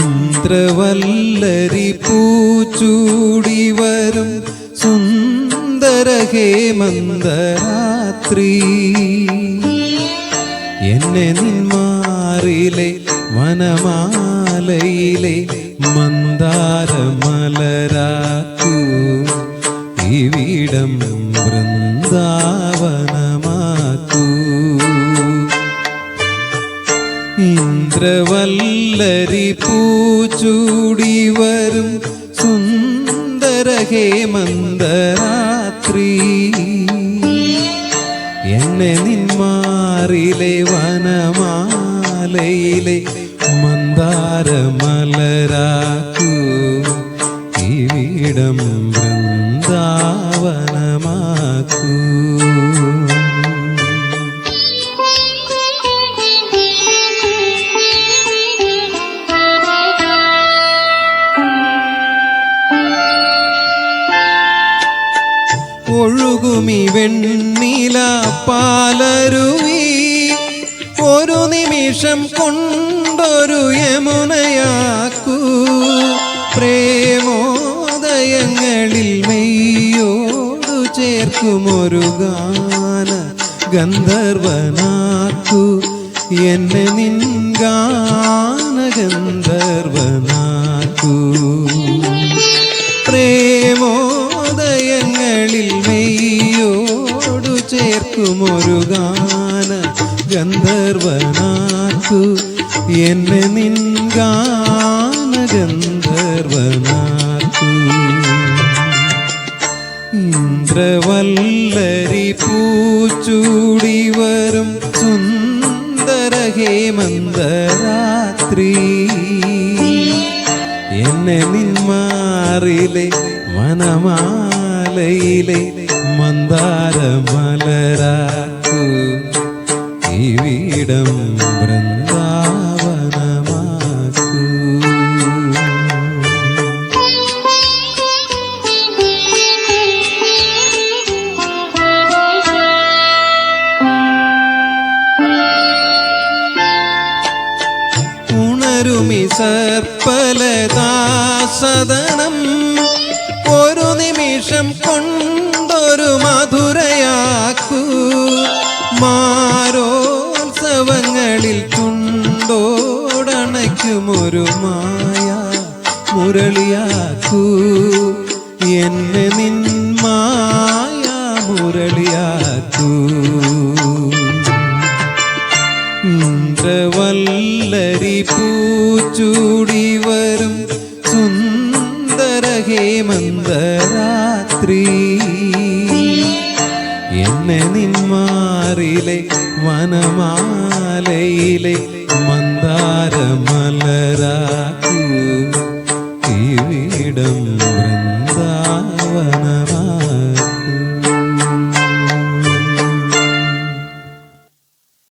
ഇന്ദ്രവല്ലരി പൂച്ചൂടി വരും സുന്ദര ഹേമന്തരാത്രി എന്നെ നിന്മാറിലെ വനമാലയിലെ മന്ദാരമലരാക്കൂ. ഇവിടം വൃന്ദാവനമാക്കൂ ഇന്ദ്രവല്ലരി പൂച്ചൂടി വരും സുന്ദര ഹേമന്തരാത്രി എന്നെ നിന്മാറിലെ വനമാലയിലെ മന്ദാരമലരാക്കൂ. ഇവിടം ഒഴുകുമി വെണ്ണില പാലരുവി. ഒരു നിമിഷം കൊണ്ടൊരു യമുനയാക്കൂ. പ്രേമോദയങ്ങളിൽ മെയ്യോടു ചേർക്കുമൊരു ഗാന ഗന്ധർവനാക്കൂ. എന്നെ നിൻ ഗാന ഗന്ധർവനാക്കൂ ചേർക്കുമൊരു ഗാന ഗന്ധർവനാക്കു എന്നെ നിൻ ഗാന ഗന്ധർവനാക്കു ഇന്ദ്രവല്ലരി പൂച്ചൂടി വരും സുന്ദര ഹേമന്തരാത്രി. എന്നെ നിന്മാറിലെ വനമാലയിലെ മന്ദാരമലരാക്കൂ ഇവിടം വൃന്ദാവനമാക്കൂ. ഉണരുമി സർപ്പലതാസദനം. ഒരു നിമിഷം കൊണ്ടൊരു മധുരയാക്കൂ. മാരോത്സവങ്ങളിൽ കുണ്ടോടണയ്ക്കുമൊരു മായ മുരളിയാക്കൂ. എന്നെ നിൻ മായ മുരളിയാക്കൂ. വല്ലരി പൂച്ചൂടി വരും സുന്ദര ഹേമന്തരാത്രി എന്നെ നിന്മാറിലെ വനമാലയിലെ മന്ദാരമലരാക്കൂ ഇവിടം